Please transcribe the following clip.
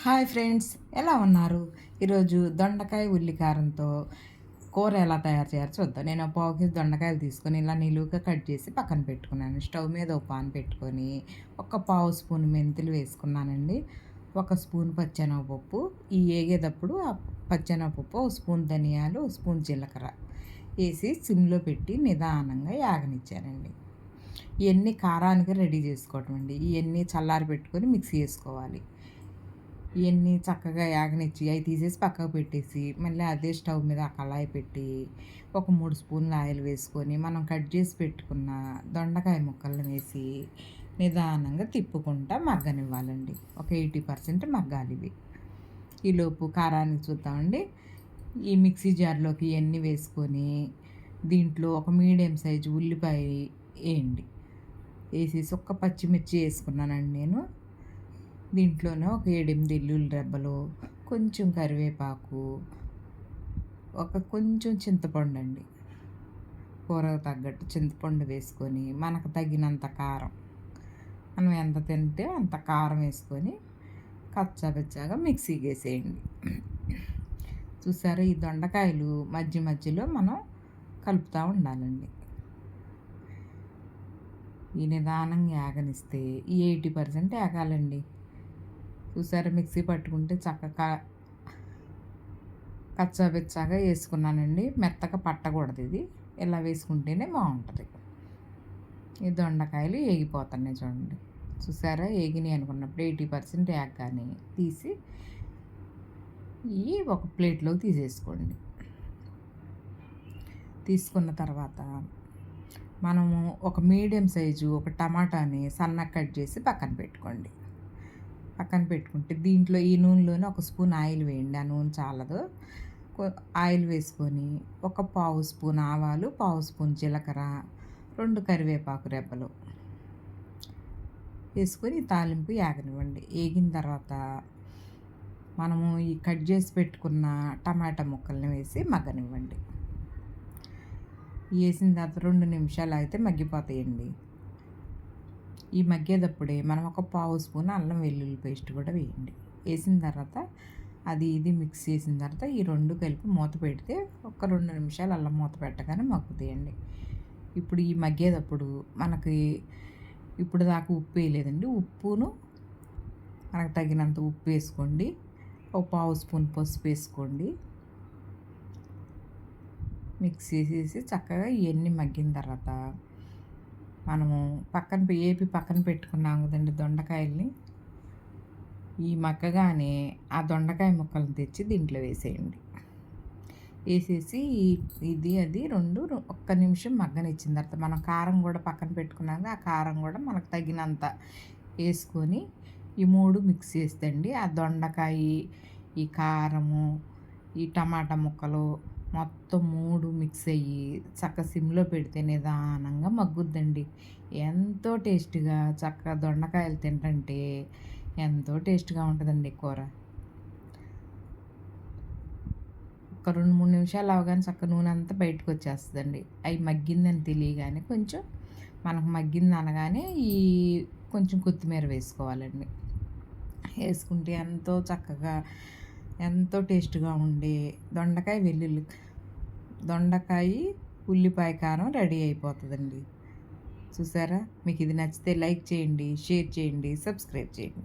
Hi friends ఎలా ఉన్నారు? ఈరోజు దొండకాయ ఉల్లికారంతో కూర ఎలా తయారు చేయాలి చూద్దాం. నేను పావు కేజీ దొండకాయలు తీసుకొని ఇలా నిలువుగా కట్ చేసి పక్కన పెట్టుకున్నాను. స్టవ్ మీద ఒక పాన్ పెట్టుకొని ఒక పావు స్పూన్ మెంతులు వేసుకున్నానండి. ఒక స్పూన్ పచ్చెనగపప్పు. ఈ ఏగేటప్పుడు ఆ పచ్చెనగపప్పు ఒక స్పూన్ ధనియాలు ఒక స్పూన్ జీలకర్ర వేసి సిమ్లో పెట్టి నిదానంగా యాగనిచ్చానండి. ఇవన్నీ కారానికి రెడీ చేసుకోవటం అండి. ఇవన్నీ చల్లారి పెట్టుకొని మిక్సీ చేసుకోవాలి. ఇవన్నీ చక్కగా యాగనిచ్చి అవి తీసేసి పక్కకు పెట్టేసి మళ్ళీ అదే స్టవ్ మీద ఆ కళాయి పెట్టి ఒక మూడు స్పూన్ల ఆయిల్ వేసుకొని మనం కట్ చేసి పెట్టుకున్న దొండకాయ ముక్కలను వేసి నిదానంగా తిప్పుకుంటా మగ్గనివ్వాలండి. ఒక ఎయిటీ పర్సెంట్ మగ్గాలి ఇవి. ఈలోపు కారానికి చూద్దామండి. ఈ మిక్సీ జార్లోకి ఇవన్నీ వేసుకొని దీంట్లో ఒక మీడియం సైజు ఉల్లిపాయ వేయండి. వేసేసి ఒక్క పచ్చిమిర్చి వేసుకున్నానండి నేను. దీంట్లోనే ఒక ఏడెనిమిది ఎల్లుల్లి రెబ్బలు కొంచెం కరివేపాకు ఒక కొంచెం చింతపండు అండి. కూరకు తగ్గట్టు చింతపండు వేసుకొని మనకు తగినంత కారం. మనం ఎంత తింటే అంత కారం వేసుకొని కచ్చాబచ్చాగా మిక్సీకి వేసేయండి చూసారా ఈ దొండకాయలు మధ్య మధ్యలో మనం కలుపుతూ ఉండాలండి. ఈ నిదానంగా ఏగనిస్తే ఈ ఎయిటీ పర్సెంట్ ఏగాలండి. చూసారా మిక్సీ పట్టుకుంటే చక్కగా కచ్చాబెచ్చాగా వేసుకున్నానండి. మెత్తగా పట్టకూడదు ఇది. ఇలా వేసుకుంటేనే బాగుంటుంది. ఈ దొండకాయలు ఏగిపోతున్నాయి చూడండి. చూసారా? ఏగినాయి అనుకున్నప్పుడు ఎయిటీ పర్సెంట్ కానీ తీసి ఈ ఒక ప్లేట్లో తీసేసుకోండి. తీసుకున్న తర్వాత మనము ఒక మీడియం సైజు ఒక టమాటాని సన్నగా కట్ చేసి పక్కన పెట్టుకోండి. పక్కన పెట్టుకుంటే దీంట్లో ఈ నూనెలోనే ఒక స్పూన్ ఆయిల్ వేయండి. ఆ నూనె చాలదు. ఆయిల్ వేసుకొని ఒక పావు స్పూన్ ఆవాలు పావు స్పూన్ జీలకర్ర రెండు కరివేపాకు రెబ్బలు వేసుకొని తాలింపు ఏగనివ్వండి వేగిన తర్వాత మనము ఈ కట్ చేసి పెట్టుకున్న టమాటా ముక్కల్ని వేసి మగ్గనివ్వండి. వేసిన తర్వాత రెండు నిమిషాలు అయితే మగ్గిపోతాయండి. ఈ మగ్గేటప్పుడే మనం ఒక పావు స్పూన్ అల్లం వెల్లుల్లి పేస్ట్ కూడా వేయండి. వేసిన తర్వాత అది ఇది మిక్స్ చేసిన తర్వాత ఈ రెండు కలిపి మూత పెడితే ఒక రెండు నిమిషాలు అల్లం మూత పెట్టగానే మగ్గుతాయండి. ఇప్పుడు ఈ మగ్గేటప్పుడు మనకి ఇప్పుడు దాకా ఉప్పు వేయలేదండి. ఉప్పును మనకు తగినంత ఉప్పు వేసుకోండి. ఒక పావు స్పూన్ పసుపు వేసుకోండి. మిక్స్ చేసేసి చక్కగా ఇవన్నీ మగ్గిన తర్వాత మనము పక్కన ఏపి పక్కన పెట్టుకున్నాం కదండి దొండకాయల్ని. ఈ మక్కగానే ఆ దొండకాయ ముక్కలను తెచ్చి దీంట్లో వేసేయండి. వేసేసి ఇది అది రెండు ఒక్క నిమిషం మగ్గనిచ్చిన తర్వాత మనం కారం కూడా పక్కన పెట్టుకున్నాక ఆ కారం కూడా మనకు తగినంత వేసుకొని ఈ మూడు మిక్స్ చేస్తండి ఆ దొండకాయ ఈ కారము ఈ టమాటా ముక్కలు మొత్తం మూడు మిక్స్ అయ్యి చక్క సిమ్లో పెడితే నిదానంగా మగ్గుద్దండి. ఎంతో టేస్ట్గా చక్క దొండకాయలు తింటంటే ఎంతో టేస్ట్గా ఉంటుందండి కూర. ఒక రెండు మూడు నిమిషాలు అవగానే చక్క నూనె అంతా బయటకు వచ్చేస్తుందండి. అవి మగ్గిందని తెలియగానే కొంచెం మనకు మగ్గింది అనగానే ఈ కొంచెం కొత్తిమీర వేసుకోవాలండి. వేసుకుంటే ఎంతో చక్కగా ఎంతో టేస్ట్గా ఉండే దొండకాయ వెల్లుల్లి దొండకాయ ఉల్లిపాయ కారం రెడీ అయిపోతుందండి. చూసారా? మీకు ఇది నచ్చితే లైక్ చేయండి షేర్ చేయండి సబ్స్క్రైబ్ చేయండి.